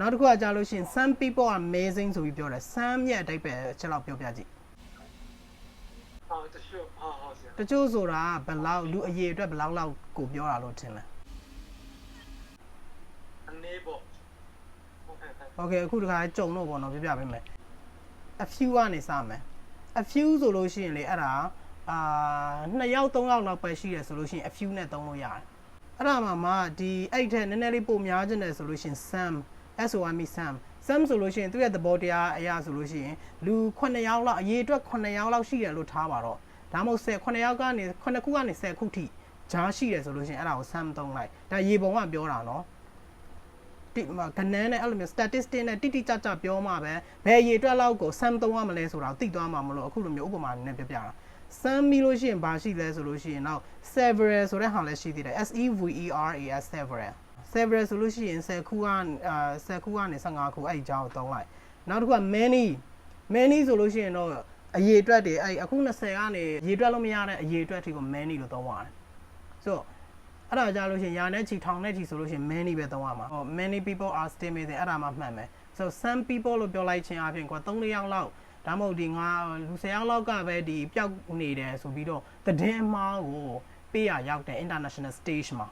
နောက်တစ်ခုကကြာလို့ရှိရင် some people are amazing ဆိုပြီးပြောတယ် some ရဲ့အတိတ်ပဲချက်လောက်ပြောပြကြည့်တချို့ဟာဟာဆရာတချို့ဆိုတာဘယ်လောက်လူအရေအတွက်ဘယ်လောက်လောက်ကိုပြောတာလို့ထင်လဲအနေပေါ့โอเคအခုတခါကြုံတော့ပေါ့နော်ပြပြပေးမယ် a few ကနေစမယ် a few ဆိုလို့ရှိရင်လေအဲ့ဒါအာ2ယောက်3ယောက်လောက်ပဲရှိတယ်ဆိုလို့ရှိရင် a few နဲ့သုံးလို့ရတယ် အဲ့ဒါမှမှဒီအဲ့ထက်နည်းနည်းလေးပိုများခြင်းတယ်ဆိုလို့ရှိရင် some SOM some some ဆိုလို့ရှိရင်သူ့ရဲ့သဘောတရားအရာဆိုလို့ရှိရင်လူ9ယောက်လောက်အရေအတွက်9ယောက်လောက်ရှိတယ်လို့ထားပါတော့ဒါမှမဟုတ်10 9ယောက်ကနေ9ခုကနေ10ခုထိဂျားရှိတယ်ဆိုလို့ရှိရင်အဲ့ဒါကို some သုံးလိုက်ဒါရေပုံကပြောတာနော်တိမကနန်းနဲ့အဲ့လိုမျိုး statistic နဲ့တိတိကျကျပြောမှပဲဘယ်အရေအတွက်လောက်ကို sum သုံးရမလဲဆိုတာကိုသိသွားမှာမလို့အခုလိုမျိုးဥပမာနည်းနည်းပြပြတာ sum ပြီးလို့ရှိရင်ဘာရှိလဲဆိုလို့ရှိရင်တော့ several ဆိုတဲ့ဟာလည်းရှိသေးတယ် S E V E R A S several several ဆိုလို့ရှိရင်10ခုကအာ10ခုကနေ15ခုအဲ့ဒီကြောင်းကိုသုံးလိုက်နောက်တစ်ခုက many many ဆိုလို့ရှိရင်တော့အရေအတွက်တွေအဲ့အခု20ကနေရေအတွက်လို့မရတဲ့အရေအတွက်တွေကို many လို့သုံးရတယ်ဆိုတော့အဲ့ဒါကြလို့ရှရင်ယာနဲ့ချီထောင်နဲ့ချီဆိုလို့ရှရင် many ပဲသုံးရမှာဟော many people are still missing အဲ့ဒါမှမှန်မယ် so some people လို့ပြောလိုက်ခြင်းအပြင်ကွာ3-4ယောက်လောက် ဒါမှမဟုတ်ဒီငါလူ10ယောက်လောက်ကပဲဒီပျောက်နေတယ်ဆိုပြီးတော့သတင်းအမှားကိုပေးရရောက်တဲ့ international stage မှာ